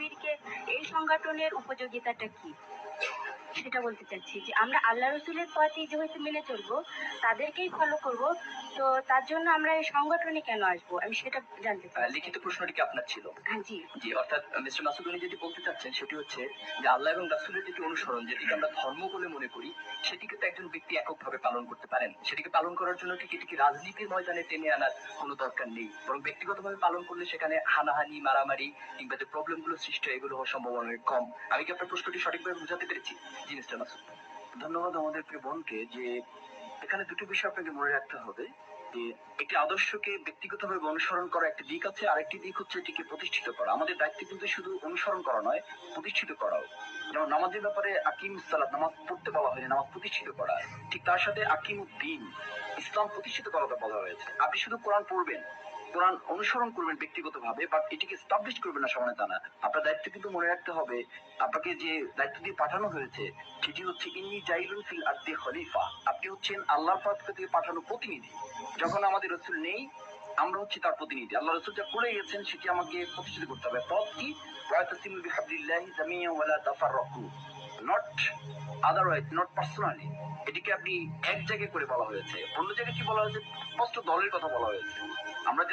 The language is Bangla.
শিবিরকে এই সংগঠনের উপযোগিতাটা কি? সেটা বলতে চাচ্ছি যে আমরা আল্লাহ রসুলের পথই যেহেতু মেনে চলবো তাদেরকেই ফলো করব। তো তার জন্য আমরা এই সংগঠনে কেন আসব? আমি সেটা জানতে চাই লিখিত প্রশ্নটি কি আপনার ছিল? হ্যাঁ জি। জি অর্থাৎ মিস্টার মাসুদ উনি যেটি বলতে চাচ্ছেন সেটি হচ্ছে যে আল্লাহ এবং রাসুলের যেটি অনুসরণ যেটিকে আমরা ধর্ম বলে মনে করি সেটিকে তো একজন ব্যক্তি এককভাবে পালন করতে পারেন। সেটিকে পালন করার জন্য ঠিক এটিকে রাজনীতির ময়দানে টেনে আনার কোনো দরকার নেই। বরং ব্যক্তিগতভাবে পালন করলে সেখানে হানাহানি মারামারি কিংবা যে প্রবলেমগুলো সৃষ্টি হয় এগুলো হওয়ার সম্ভাবনা অনেক কম। আমি কি আপনার প্রশ্নটি সঠিকভাবে বুঝাতে পেরেছি? জি মিস্টার মাসুদ ধন্যবাদ আমাদের প্রিয় বোনকে যে এখানে দুটো বিষয় আপনাকে মনে রাখতে হবে, যে একটি আদর্শকে ব্যক্তিগতভাবে অনুসরণ করা একটি দিক আছে দিক হচ্ছে এটিকে প্রতিষ্ঠিত করা। আমাদের দায়িত্ব কিন্তু শুধু অনুসরণ করা নয়, প্রতিষ্ঠিত করাও। যেমন নামাজের ব্যাপারে আকিম সালাত, নামাজ পড়তে বলা হয়নি, নামাজ প্রতিষ্ঠিত করা। ঠিক তার সাথে আকিম উদ্দিন, ইসলাম প্রতিষ্ঠিত করাটা বলা হয়েছে। আপনি শুধু কোরআন পড়বেন কোরআন অনুসরণ করবেন ব্যক্তিগতভাবে বাট এটিকে স্টাবলিশ করবেন না সমানে তা না আপনার দায়িত্ব কিন্তু মনে রাখতে হবে, আপনাকে যে দায়িত্ব দিয়ে পাঠানো হয়েছে, সেটি হচ্ছে ফিল খলিফা। আপনি হচ্ছেন আল্লাহর পক্ষ থেকে পাঠানো প্রতিনিধি। যখন আমাদের রসুল নেই, আমরা হচ্ছি তার প্রতিনিধি। আল্লাহ রসুল যা করে গেছেন, সেটি আমাকে প্রতিষ্ঠিত করতে হবে। পথ কি? ওয়াতাসিমু বিহাবলিল্লাহি জামিয়ান ওয়ালা নট আদারওয়াইজ নট পার্সোনালি এটিকে আপনি এক জায়গায় করে বলা হয়েছে। অন্য জায়গায় কি বলা হয়েছে? স্পষ্ট দলের কথা বলা হয়েছে। আমরা